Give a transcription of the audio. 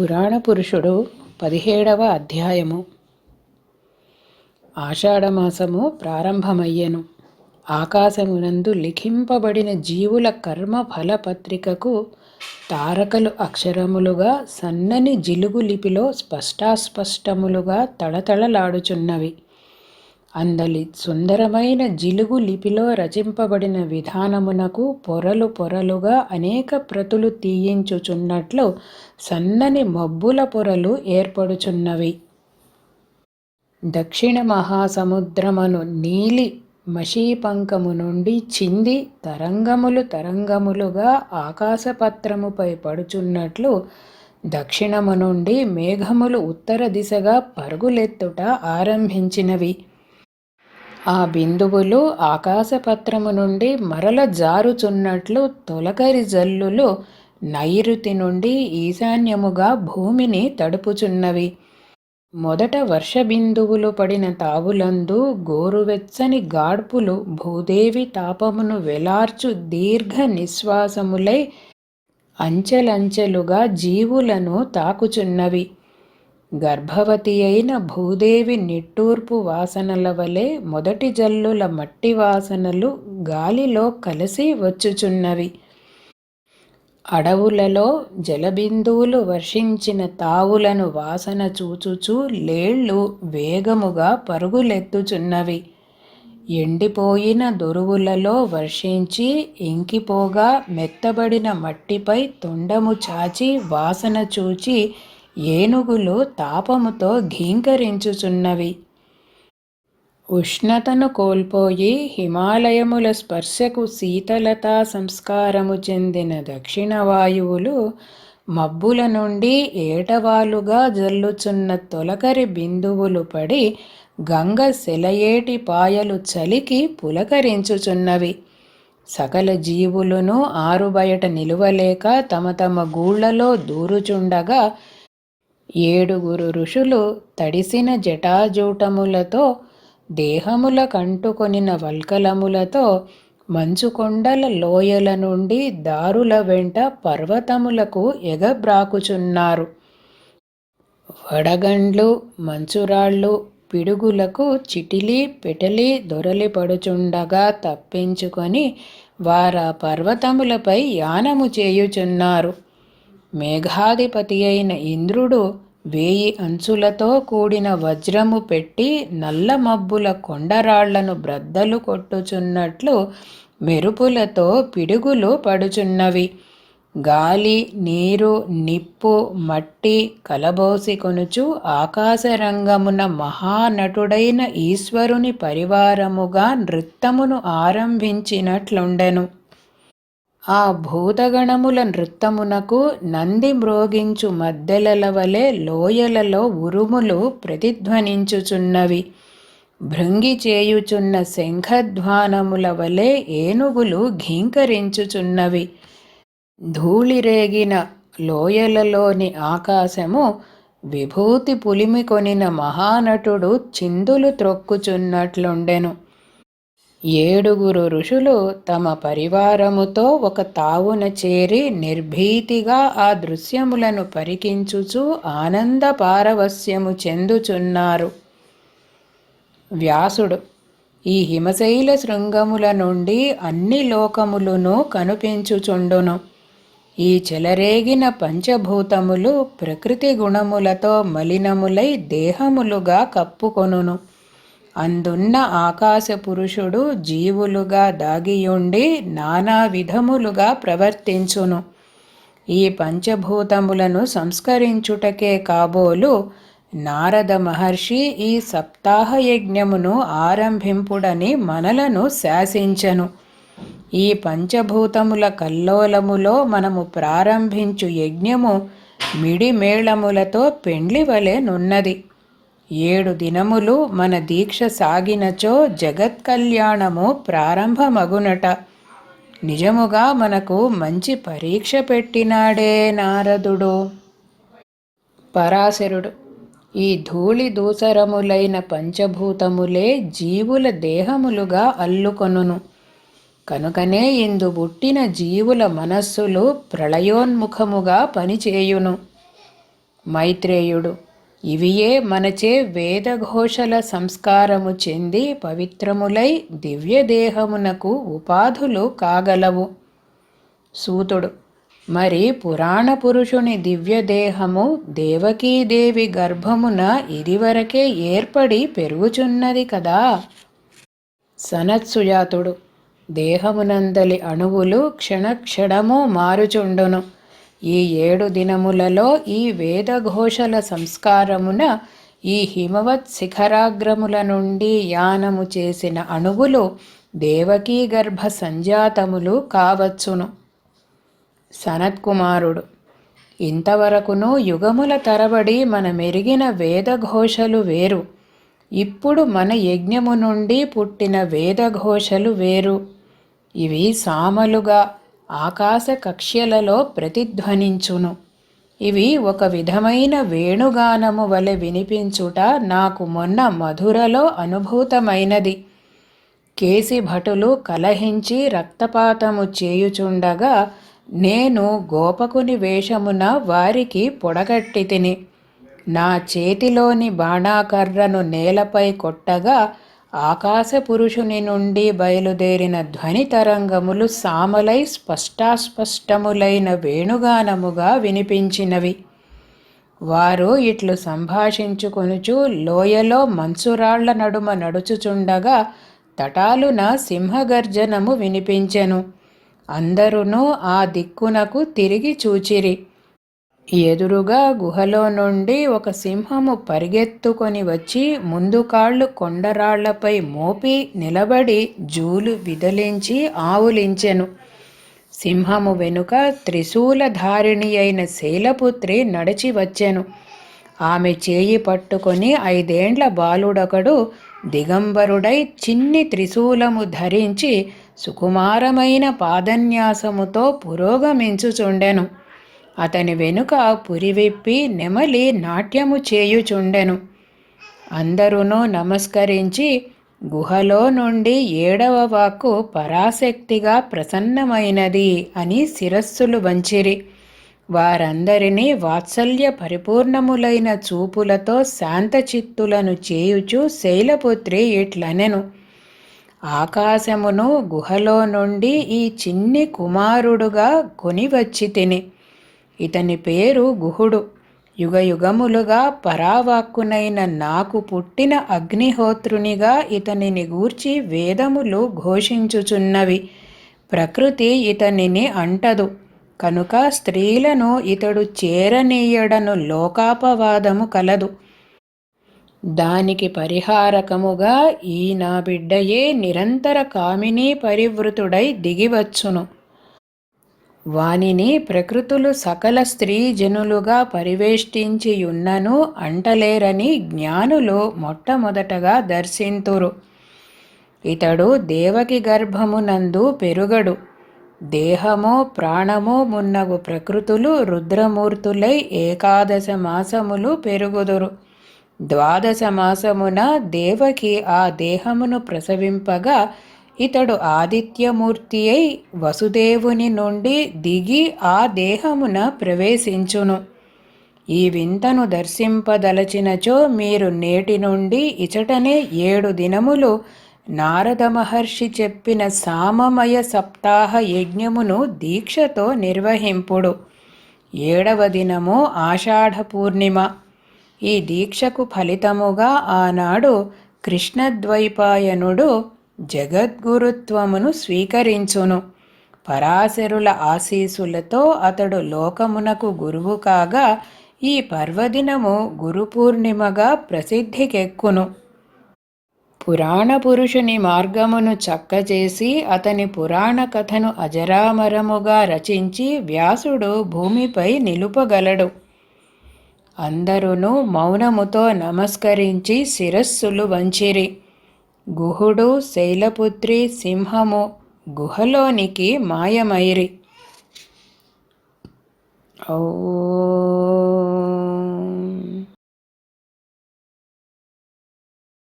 పురాణ పురుషుడు పదిహేడవ అధ్యాయము. ఆషాఢమాసము ప్రారంభమయ్యెను. ఆకాశమునందు లిఖింపబడిన జీవుల కర్మ ఫలపత్రికకు తారకలు అక్షరములుగా సన్నని జిలుగు లిపిలో స్పష్టాస్పష్టములుగా తళతళలాడుచున్నవి. అందలి సుందరమైన జిలుగు లిపిలో రచింపబడిన విధానమునకు పొరలు పొరలుగా అనేక ప్రతులు తీయించుచున్నట్లు సన్నని మబ్బుల పొరలు ఏర్పడుచున్నవి. దక్షిణ మహాసముద్రమును నీలి మషీపంకము నుండి చింది తరంగములు తరంగములుగా ఆకాశపత్రముపై పడుచున్నట్లు దక్షిణము నుండి మేఘములు ఉత్తర దిశగా పరుగులెత్తుట ఆరంభించినవి. ఆ బిందువులు ఆకాశపత్రము నుండి మరల జారుచున్నట్లు తొలకరి జల్లులు నైరుతి నుండి ఈశాన్యముగా భూమిని తడుపుచున్నవి. మొదట వర్షబిందువులు పడిన తావులందు గోరువెచ్చని గాడ్పులు భూదేవి తాపమును వెలార్చు దీర్ఘ నిశ్వాసములై అంచెలంచెలుగా జీవులను తాకుచున్నవి. గర్భవతి అయిన భూదేవి నిట్టూర్పు వాసనల వలె మొదటి జల్లుల మట్టి వాసనలు గాలిలో కలిసి వచ్చుచున్నవి. అడవులలో జలబిందువులు వర్షించిన తావులను వాసన చూచుచూ లేళ్ళు వేగముగా పరుగులెత్తుచున్నవి. ఎండిపోయిన దొరువులలో వర్షించి ఇంకిపోగా మెత్తబడిన మట్టిపై తొండము చాచి వాసన చూచి ఏనుగులు తాపముతో ఘీంకరించుచున్నవి. ఉష్ణతను కోల్పోయి హిమాలయముల స్పర్శకు శీతలతా సంస్కారము చెందిన దక్షిణ వాయువులు మబ్బుల నుండి ఏటవాలుగా జల్లుచున్న తొలకరి బిందువులు పడి గంగ సెలయేటి పాయలు చలికి పులకరించుచున్నవి. సకల జీవులను ఆరుబయట నిలువలేక తమ తమ గూళ్ళలో దూరుచుండగా ఏడుగురు ఋషులు తడిసిన జటాజూటములతో దేహముల కంటుకొనిన వల్కలములతో మంచుకొండల లోయల నుండి దారుల వెంట పర్వతములకు ఎగబ్రాకుచున్నారు. వడగండ్లు మంచురాళ్ళు పిడుగులకు చిటిలి పెటలి దొరలిపడుచుండగా తప్పించుకొని వారా పర్వతములపై యానము చేయుచున్నారు. మేఘాధిపతి అయిన ఇంద్రుడు వేయి అంచులతో కూడిన వజ్రము పెట్టి నల్ల మబ్బుల కొండరాళ్ళను బ్రద్దలు కొట్టుచున్నట్లు మెరుపులతో పిడుగులు పడుచున్నవి. గాలి నీరు నిప్పు మట్టి కలబోసి కొనుచు ఆకాశరంగమున మహానటుడైన ఈశ్వరుని పరివారముగా నృత్తమును ఆరంభించినట్లుండెను. ఆ భూతగణముల నృత్తమునకు నంది మ్రోగించు మద్దెలల వలె లోయలలో ఉరుములు ప్రతిధ్వనించుచున్నవి. భృంగి చేయుచున్న శంఖధ్వానముల వలె ఏనుగులు ఘీంకరించుచున్నవి. ధూళిరేగిన లోయలలోని ఆకాశము విభూతి పులిమి కొనిన మహానటుడు చిందులు త్రొక్కుచున్నట్లుండెను. ఏడుగురు ఋషులు తమ పరివారముతో ఒక తావున చేరి నిర్భీతిగా ఆ దృశ్యములను పరికించుచు ఆనంద పారవస్యము చెందుచున్నారు. వ్యాసుడు ఈ హిమశైల శృంగముల నుండి అన్ని లోకములను కనుపించుచుండును. ఈ చెలరేగిన పంచభూతములు ప్రకృతి గుణములతో మలినములై దేహములుగా కప్పుకొనును. అందున్న ఆకాశ పురుషుడు జీవులుగా దాగియుండి నానా విధములుగా ప్రవర్తించును. ఈ పంచభూతములను సంస్కరించుటకే కాబోలు నారద మహర్షి ఈ సప్తాహ యజ్ఞమును ఆరంభింపుడని మనలను శాసించను. ఈ పంచభూతముల కల్లోలములో మనము ప్రారంభించు యజ్ఞము మిడిమేళములతో పెండ్లి వలె నున్నది. ఏడు దినములు మన దీక్ష సాగినచో జగత్ కళ్యాణము ప్రారంభమగునట. నిజముగా మనకు మంచి పరీక్ష పెట్టినాడే నారదుడు. పరాశరుడు ఈ ధూళి దూసరములైన పంచభూతములే జీవుల దేహములుగా అల్లుకొనును. కనుకనే ఇందు పుట్టిన జీవుల మనస్సులు ప్రళయోన్ముఖముగా పనిచేయును. మైత్రేయుడు ఇవియే మనచే వేదఘోషల సంస్కారము చెంది పవిత్రములై దివ్యదేహమునకు ఉపాధులు కాగలవు. సూతుడు మరి పురాణ పురుషుని దివ్యదేహము దేవకీదేవి గర్భమున ఇదివరకే ఏర్పడి పెరుగుచున్నది కదా? సనత్సుజాతుడు దేహమునందలి అణువులు క్షణక్షణము మారుచుండును. ఈ ఏడు దినములలో ఈ వేదఘోషల సంస్కారమున ఈ హిమవత్ శిఖరాగ్రముల నుండి యానము చేసిన అణువులు దేవకీ గర్భ సంజాతములు కావచ్చును. సనత్కుమారుడు ఇంతవరకును యుగముల తరబడి మన మెరిగిన వేదఘోషలు వేరు. ఇప్పుడు మన యజ్ఞము నుండి పుట్టిన వేదఘోషలు వేరు. ఇవి సామలుగా ఆకాశ కక్ష్యలలో ప్రతిధ్వనించును. ఇవి ఒక విధమైన వేణుగానము వలె వినిపించుట నాకు మొన్న మధురలో అనుభూతమైనది. కేసి భటులు కలహించి రక్తపాతము చేయుచుండగా నేను గోపకుని వేషమున వారికి పొడగట్టి తిని నా చేతిలోని బాణాకర్రను నేలపై కొట్టగా ఆకాశ పురుషుని నుండి బయలుదేరిన ధ్వని తరంగములు సామలై స్పష్టాస్పష్టములైన వేణుగానముగా వినిపించినవి. వారు ఇట్లు సంభాషించుకొనుచు లోయలో మంచురాళ్ళ నడుమ నడుచుచుండగా తటాలున సింహగర్జనము వినిపించెను. అందరునూ ఆ దిక్కునకు తిరిగి చూచిరి. ఎదురుగా గుహలో నుండి ఒక సింహము పరిగెత్తుకొని వచ్చి ముందు కాళ్ళు కొండరాళ్ళపై మోపి నిలబడి జూలు విదలించి ఆవులించెను. సింహము వెనుక త్రిశూలధారిణి అయిన శైలపుత్రి నడిచి వచ్చెను. ఆమె చేయి పట్టుకొని ఐదేండ్ల బాలుడొకడు దిగంబరుడై చిన్ని త్రిశూలము ధరించి సుకుమారమైన పాదన్యాసముతో పురోగమించుచుండెను. అతని వెనుక పురివిప్పి నెమలి నాట్యము చేయుచుండెను. అందరూనూ నమస్కరించి గుహలో నుండి ఏడవ వాక్కు పరాశక్తిగా ప్రసన్నమైనది అని శిరస్సులు వంచిరి. వారందరినీ వాత్సల్య పరిపూర్ణములైన చూపులతో శాంతచిత్తులను చేయుచు శైలపుత్రి ఇట్లనెను. ఆకాశమును గుహలో నుండి ఈ చిన్ని కుమారుడుగా కొనివచ్చి తిని ఇతని పేరు గుహుడు. యుగయుగములుగా పరావాక్కునైన నాకు పుట్టిన అగ్నిహోత్రునిగా ఇతనిని గూర్చి వేదములు ఘోషించుచున్నవి. ప్రకృతి ఇతనిని అంటదు. కనుక స్త్రీలను ఇతడు చేరనీయడను లోకాపవాదము కలదు. దానికి పరిహారకముగా ఈ నా బిడ్డయే నిరంతర కామినీ పరివృతుడై దిగివచ్చును. వానిని ప్రకృతులు సకల స్త్రీ జనులుగా పరివేష్టించియున్నను అంటలేరని జ్ఞానులు మొట్టమొదటగా దర్శింతురు. ఇతడు దేవకి గర్భమునందు పెరుగడు. దేహమో ప్రాణమో మున్నగు ప్రకృతులు రుద్రమూర్తులై ఏకాదశ మాసములు పెరుగుదురు. ద్వాదశ మాసమున దేవకి ఆ దేహమును ప్రసవింపగా ఇతడు ఆదిత్యమూర్తి అయి వసుదేవుని నుండి దిగి ఆ దేహమున ప్రవేశించును. ఈ వింతను దర్శింపదలచినచో మీరు నేటి నుండి ఇచటనే ఏడు దినములు నారద మహర్షి చెప్పిన సామమయ సప్తాహ యజ్ఞమును దీక్షతో నిర్వహింపుడు. ఏడవ దినము ఆషాఢ పూర్ణిమ. ఈ దీక్షకు ఫలితముగా ఆనాడు కృష్ణద్వైపాయనుడు జగద్గురుత్వమును స్వీకరించును. పరాశరుల ఆశీసులతో అతడు లోకమునకు గురువు కాగా ఈ పర్వదినము గురుపూర్ణిమగా ప్రసిద్ధికెక్కును. పురాణ పురుషుని మార్గమును చక్కచేసి అతని పురాణ కథను అజరామరముగా రచించి వ్యాసుడు భూమిపై నిలుపగలడు. అందరూ మౌనముతో నమస్కరించి శిరస్సులు వంచిరి. గుహుడు శైలపుత్రి సింహము గుహలోనికి మాయమైరి ఓ